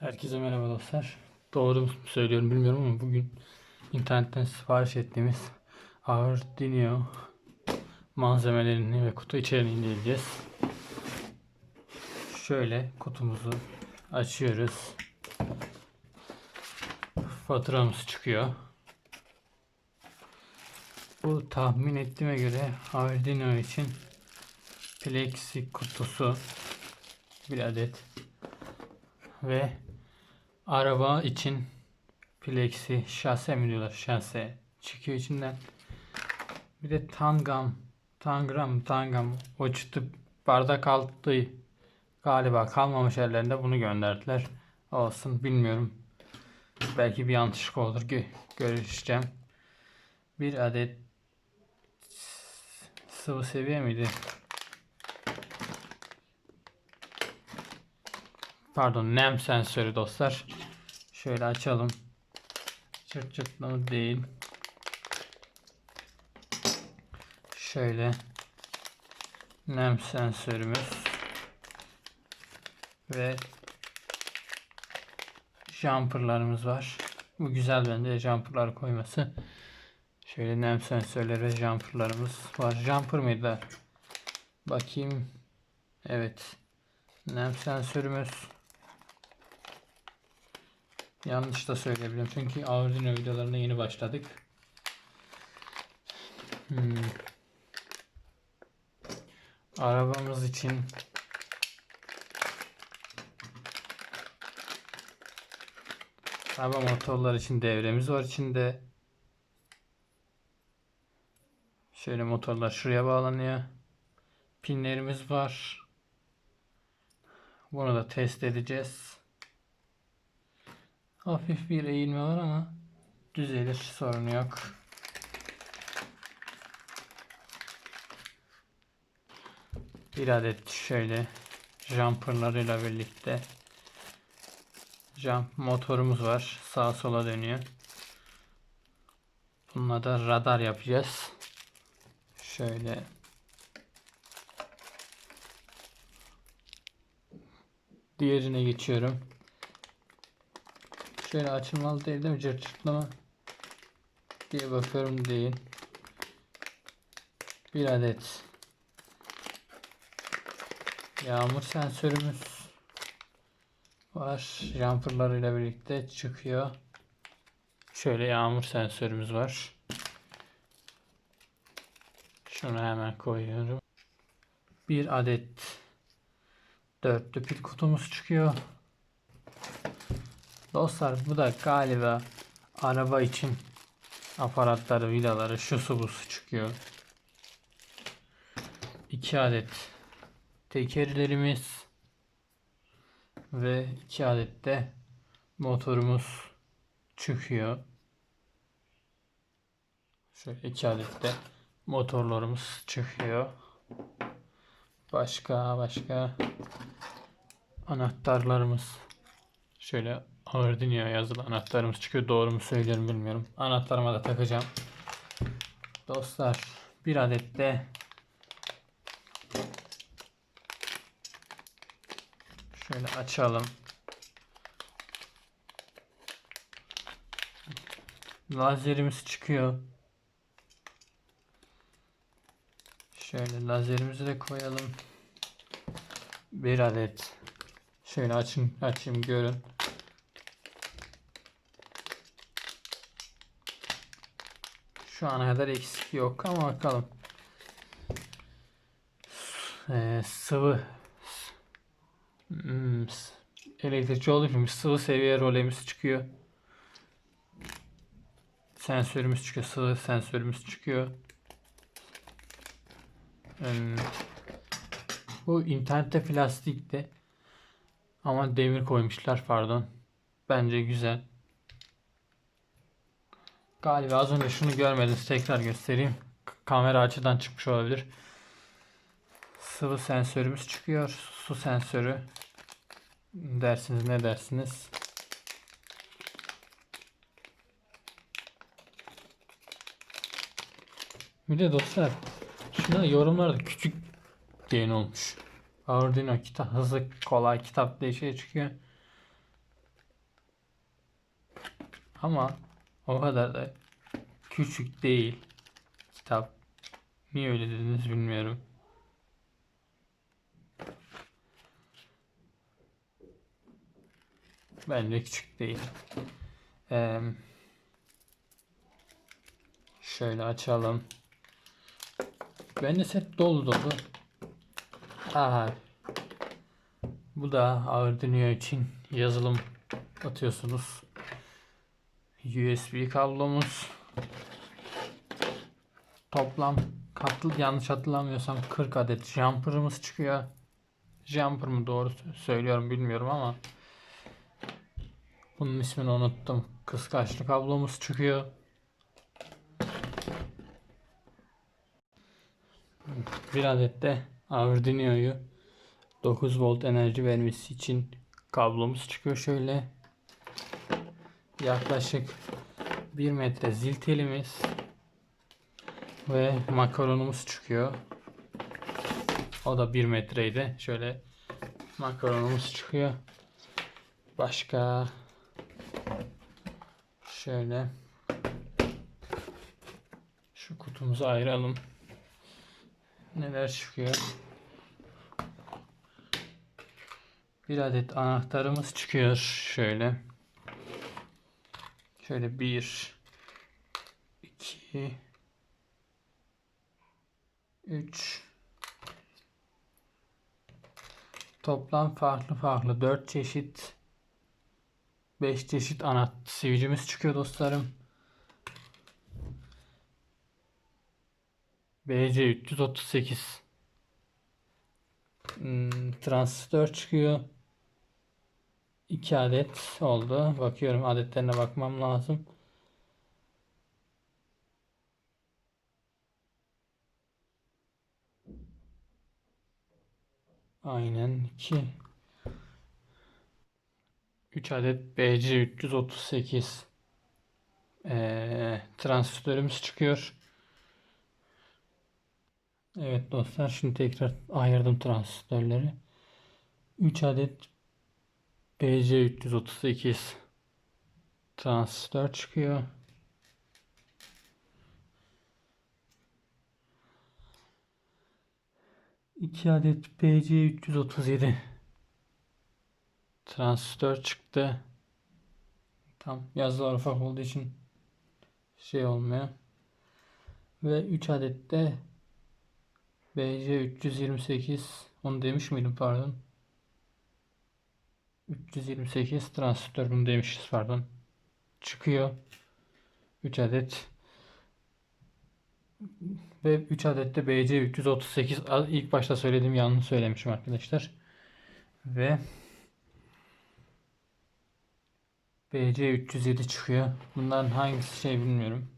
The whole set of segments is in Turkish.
Herkese merhaba dostlar. Doğru mu söylüyorum bilmiyorum ama bugün internetten sipariş ettiğimiz Arduino malzemelerini ve kutu içeriğini inceleyeceğiz. Şöyle kutumuzu açıyoruz. Faturamız çıkıyor. Bu tahmin ettiğime göre Arduino için plexi kutusu bir adet ve araba için plexi şase mi diyorlar? Şase çıkıyor içinden. Bir de tangam tangram tangam. O çıktı bardak altı galiba kalmamış ellerinde bunu gönderdiler. Olsun bilmiyorum. Belki bir yanlışlık olur. Gö- görüşeceğim. Bir adet sıvı seviye miydi Pardon nem sensörü dostlar. Şöyle açalım. Çırt çırtlama değil. Şöyle nem sensörümüz ve jumperlarımız var. Bu güzel bence jumperlar koyması. Şöyle nem sensörleri ve jumperlarımız var. Jumper mıydı? Bakayım. Evet. Nem sensörümüz. Yanlış da söyleyebilirim. Çünkü Arduino videolarına yeni başladık. Hmm. Arabamız için Araba motorlar için devremiz var içinde. Şöyle motorlar şuraya bağlanıyor. Pinlerimiz var. Bunu da test edeceğiz. Hafif bir eğilme var ama düzelir sorun yok. Bir adet şöyle jumperlarıyla birlikte jump motorumuz var. Sağa sola dönüyor. Bununla da radar yapacağız. Şöyle diğerine geçiyorum. Şöyle açılmalı değil değil mi? Cırt çırtlama diye bakıyorum değil. Bir adet yağmur sensörümüz var. Jumperlarıyla birlikte çıkıyor. Şöyle yağmur sensörümüz var. Şunu hemen koyuyorum. Bir adet dörtlü pil kutumuz çıkıyor. Dostlar bu da galiba araba için aparatları, vidaları, şu su bu su çıkıyor. 2 adet tekerlerimiz ve 2 adet de motorumuz çıkıyor. Şöyle 2 adet de motorlarımız çıkıyor. Başka başka anahtarlarımız şöyle Arduino yazılı anahtarımız çıkıyor. Doğru mu söylüyorum bilmiyorum. Anahtarıma da takacağım. Dostlar bir adet de şöyle açalım. Lazerimiz çıkıyor. Şöyle lazerimizi de koyalım. Bir adet. Şöyle açın, açayım görün. Şu ana kadar eksik yok ama bakalım. Ee, sıvı hmm, elektrikçi olduğu için sıvı seviye rolemiz çıkıyor. Sensörümüz çıkıyor. Sıvı sensörümüz çıkıyor. Hmm, bu internette plastikti. Ama demir koymuşlar pardon. Bence güzel. Galiba az önce şunu görmediniz. Tekrar göstereyim. Kamera açıdan çıkmış olabilir. Sıvı sensörümüz çıkıyor. Su sensörü. Dersiniz ne dersiniz? Bir de dostlar şuna yorumlarda küçük diyen olmuş. Arduino kitap hızlı kolay kitap diye şey çıkıyor. Ama o kadar da küçük değil kitap. Niye öyle dediniz bilmiyorum. Bence küçük değil. Ee, şöyle açalım. Bence set dolu dolu. Aha. Bu da Arduino için yazılım atıyorsunuz. USB kablomuz. Toplam katlı yanlış hatırlamıyorsam 40 adet jumper'ımız çıkıyor. Jumper mı doğru söylüyorum bilmiyorum ama bunun ismini unuttum. Kıskaçlı kablomuz çıkıyor. Bir adet de Arduino'yu 9 volt enerji vermesi için kablomuz çıkıyor şöyle. Yaklaşık 1 metre zil telimiz ve makaronumuz çıkıyor. O da 1 metreydi. Şöyle makaronumuz çıkıyor. Başka şöyle şu kutumuzu ayıralım. Neler çıkıyor? Bir adet anahtarımız çıkıyor şöyle. Şöyle bir, iki, üç. Toplam farklı farklı dört çeşit, beş çeşit anahtar sivicimiz çıkıyor dostlarım. BC 338 hmm, transistör çıkıyor. 2 adet oldu. Bakıyorum adetlerine bakmam lazım. Aynen 2 3 adet BC 338 ee, transistörümüz çıkıyor. Evet dostlar şimdi tekrar ayırdım transistörleri. 3 adet BC338 transistör çıkıyor. İki adet BC337 transistör çıktı. Tam yazılar ufak olduğu için şey olmuyor. Ve 3 adet de BC 328 onu demiş miydim pardon. 328 transistör bunu demişiz pardon. Çıkıyor. 3 adet ve 3 adet de BC 338 ilk başta söylediğim yanlış söylemişim arkadaşlar. Ve BC 307 çıkıyor. Bunların hangisi şey bilmiyorum.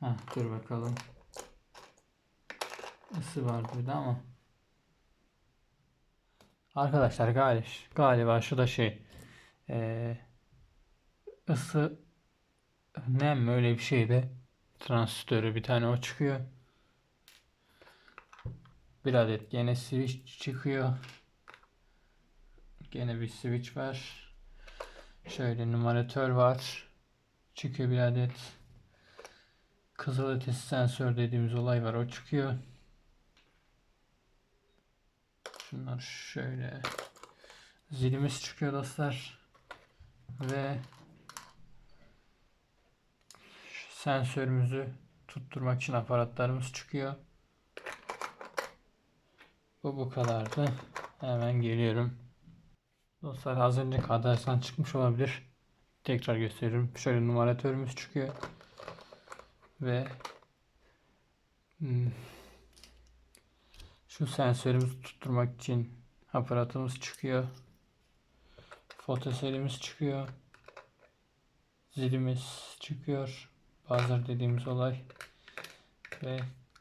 Heh, dur bakalım. Isı vardı bir de ama. Arkadaşlar galiba, galiba şu da şey ee, ısı nem öyle bir şeyde transistörü bir tane o çıkıyor. Bir adet gene switch çıkıyor. Gene bir switch var. Şöyle numaratör var. Çıkıyor bir adet. Kızılötesi sensör dediğimiz olay var. O çıkıyor. Şunlar şöyle zilimiz çıkıyor dostlar. Ve sensörümüzü tutturmak için aparatlarımız çıkıyor. Bu bu kadardı. Hemen geliyorum. Dostlar az önce kadrajdan çıkmış olabilir. Tekrar gösteriyorum. Şöyle numaratörümüz çıkıyor. Ve hmm, şu sensörümüzü tutturmak için aparatımız çıkıyor. Fotoselimiz çıkıyor. Zilimiz çıkıyor. Buzzer dediğimiz olay. Ve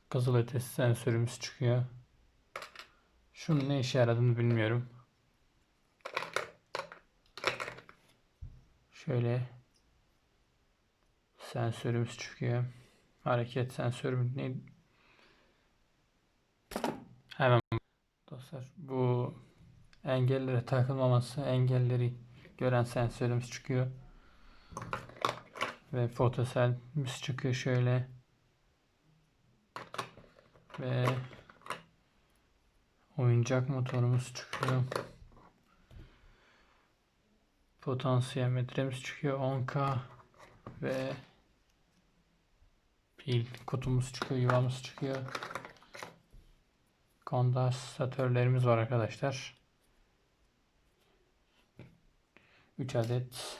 kızılötesi sensörümüz çıkıyor. Şunun ne işe yaradığını bilmiyorum. Şöyle sensörümüz çıkıyor. Hareket sensörü ne Hemen dostlar bu engellere takılmaması engelleri gören sensörümüz çıkıyor. Ve fotoselimiz çıkıyor şöyle. Ve oyuncak motorumuz çıkıyor. Potansiyometremiz çıkıyor 10K ve pil kutumuz çıkıyor, yuvamız çıkıyor. Kondansatörlerimiz var arkadaşlar. 3 adet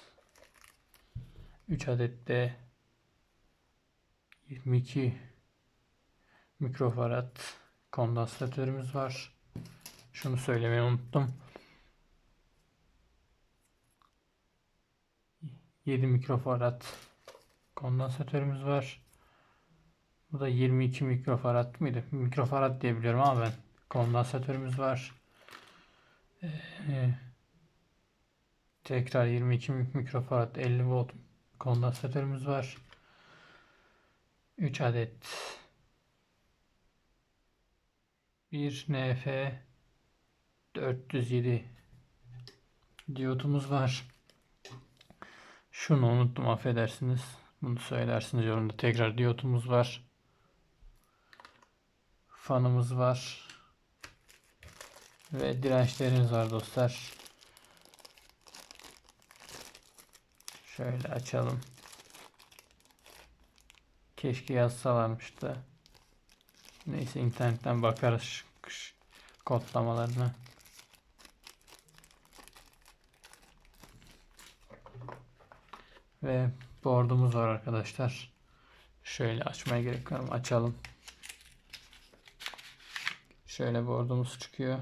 3 adet de 22 mikrofarad kondansatörümüz var. Şunu söylemeyi unuttum. 7 mikrofarad kondansatörümüz var. Bu da 22 mikrofarad mıydı? Mikrofarad diye biliyorum ama ben kondansatörümüz var. Ee, tekrar 22 mikrofarad 50 volt kondansatörümüz var. 3 adet 1 NF 407 diyotumuz var. Şunu unuttum affedersiniz. Bunu söylersiniz yorumda. Tekrar diyotumuz var. Fanımız var. Ve dirençlerimiz var dostlar. Şöyle açalım. Keşke yazsalarmış da. Neyse internetten bakarız kodlamalarına. Ve board'umuz var arkadaşlar. Şöyle açmaya gerek var mı? Açalım. Şöyle board'umuz çıkıyor.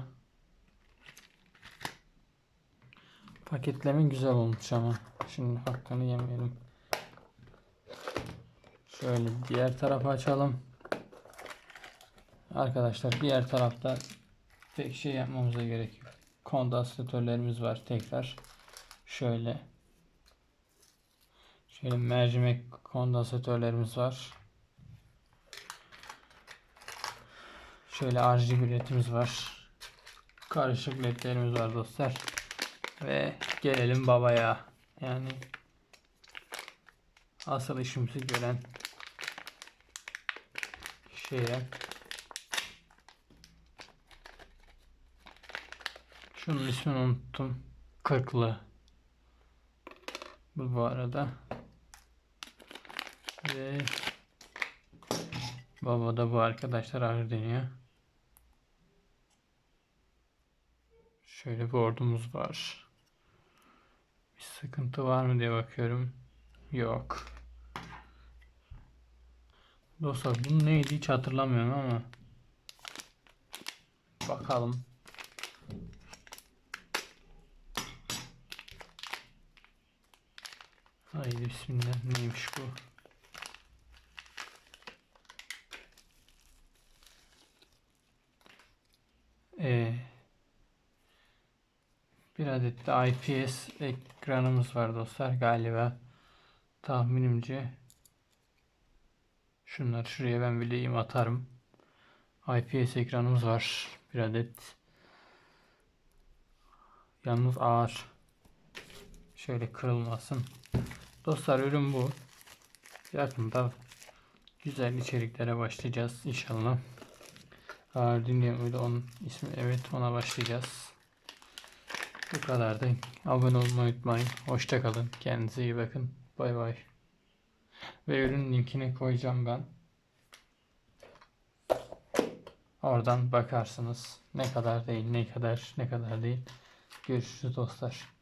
Paketleme güzel olmuş ama. Şimdi hakkını yemeyelim. Şöyle diğer tarafı açalım. Arkadaşlar diğer tarafta pek şey yapmamıza gerek yok. Kondansatörlerimiz var tekrar. Şöyle Şöyle mercimek kondansatörlerimiz var. Şöyle RGB ledimiz var. Karışık ledlerimiz var dostlar. Ve gelelim babaya. Yani asıl işimizi gören şeye Şunun ismini unuttum. Kırklı. Bu bu arada. Ve baba da bu arkadaşlar ağır deniyor. Şöyle bir ordumuz var. Bir sıkıntı var mı diye bakıyorum. Yok. Dostlar bu neydi hiç hatırlamıyorum ama bakalım. Haydi bismillah neymiş bu? Ee, bir adet de IPS ekranımız var dostlar galiba. Tahminimce şunları şuraya ben bileyim atarım. IPS ekranımız var. Bir adet. Yalnız ağır. Şöyle kırılmasın. Dostlar ürün bu. Yakında güzel içeriklere başlayacağız inşallah. Arduino öyle onun ismi evet ona başlayacağız. Bu kadar da abone olmayı unutmayın. Hoşça kalın. Kendinize iyi bakın. Bay bay. Ve ürün linkini koyacağım ben. Oradan bakarsınız. Ne kadar değil, ne kadar, ne kadar değil. Görüşürüz dostlar.